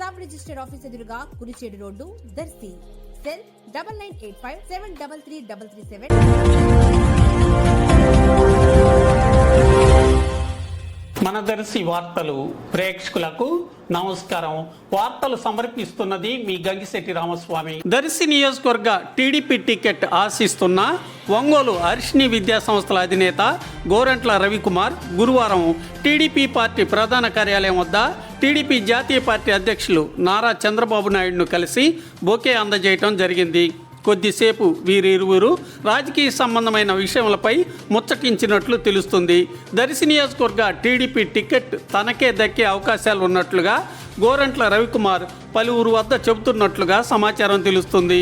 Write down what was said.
sub register office ఎదురుగా Kurichedu road Darsi. Cell double nine eight five seven double three double three seven. Manadarsi వార్తలు ప్రేక్షకులకు నమస్కారం. వార్తలు సమర్పిస్తున్నది మీ గంగిశెట్టి రామస్వామి. దర్శి నియోజకవర్గ టీడీపీ టికెట్ ఆశిస్తున్న ఒంగోలు అర్షిణి విద్యా సంస్థల అధినేత గోరంట్ల రవికుమార్ గురువారం టీడీపీ పార్టీ ప్రధాన కార్యాలయం వద్ద టీడీపీ జాతీయ పార్టీ అధ్యక్షులు నారా చంద్రబాబు నాయుడును కలిసి బొకే అందజేయటం జరిగింది. కొద్దిసేపు వీరిరువురు రాజకీయ సంబంధమైన విషయములపై ముచ్చటించినట్లు తెలుస్తుంది. దర్శి నియోజకవర్గ టీడీపీ టికెట్ తనకే దక్కే అవకాశాలు ఉన్నట్లుగా గోరంట్ల రవికుమార్ పలువురు వద్ద చెబుతున్నట్లుగా సమాచారం తెలుస్తుంది.